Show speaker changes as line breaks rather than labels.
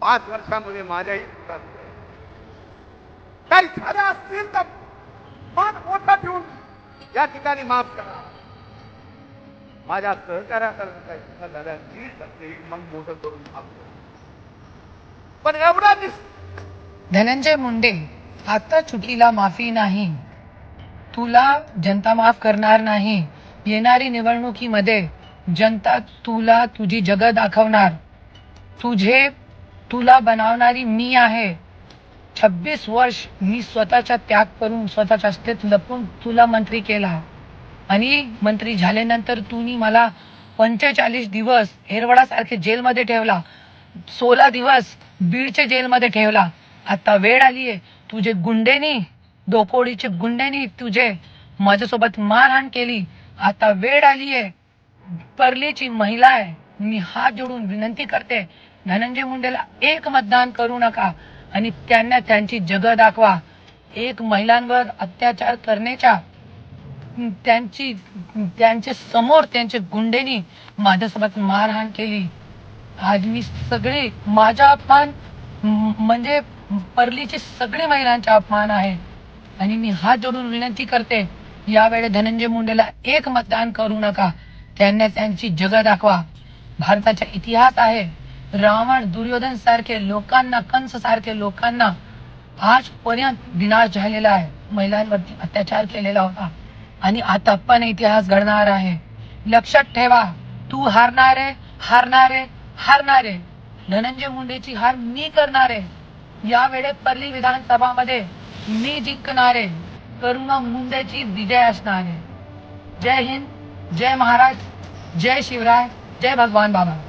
पाच वर्षामध्ये माझ्याही काही झाले असतील तर मान मोठा ठेवून या ठिकाणी माफ करा. माझ्या सहकार्याकरता काही चुका झाल्या असतील मग मोठं करून माफ करा. पण एवढा
धनंजय मुंडे आता चुकीला माफी नाही. तुला जनता माफ करणार नाही. येणारी निवडणुकीमध्ये जनता तुला तुझी जग दाखवणार. तुझे तुला बनवणारी मी आहे. छब्बीस वर्ष मी स्वतःचा त्याग करून स्वतःच्या अस्तेत लपून तुला मंत्री केला. आणि मंत्री झाल्यानंतर तुम्ही मला पंचेचाळीस दिवस हेरवडासारखे जेलमध्ये ठेवला. सोळा दिवस बीडच्या जेलमध्ये ठेवला. आता वेळ आली आहे तुझे गुंडेनी दोकोडीचे गुंडेनी तुझे माझ्यासोबत मारहाण केली. आता वेळ आली आहे परलीची महिला आहे. मी हात जोडून विनंती करते धनंजय मुंडेला एक मतदान करू नका आणि त्यांना त्यांची जग दाखवा. एक महिलांवर अत्याचार करण्याच्या त्यांची त्यांच्यासमोर त्यांच्या गुंडेनी माझ्यासोबत मारहाण केली. आज मी सगळे माझा अपमान म्हणजे परलीचे सगळे महिलांचा अपमान आहे. आणि मी हात जोडून विनंती करते यावेळी धनंजय मुंडेला एक मतदान करू नका. त्यांना त्यांची जग दाखवा. भारताचा इतिहास आहे. रावण दुर्योधन सारखे लोकांना कंस सारखे लोकांना आजपर्यंत विनाश झालेला आहे. महिलांवरती अत्याचार केलेला होता. आणि आता पण इतिहास घडणार आहे. लक्षात ठेवा तू हारणारे हारणारे हारणारे. धनंजय मुंडेची हार मी करणारे. आहे यावेळेस परली विधानसभामध्ये मी जिंकणारे. करुणा मुंडेची विजय असणारे. जय हिंद जय महाराज जय शिवराय. Der Selber Weinbauer.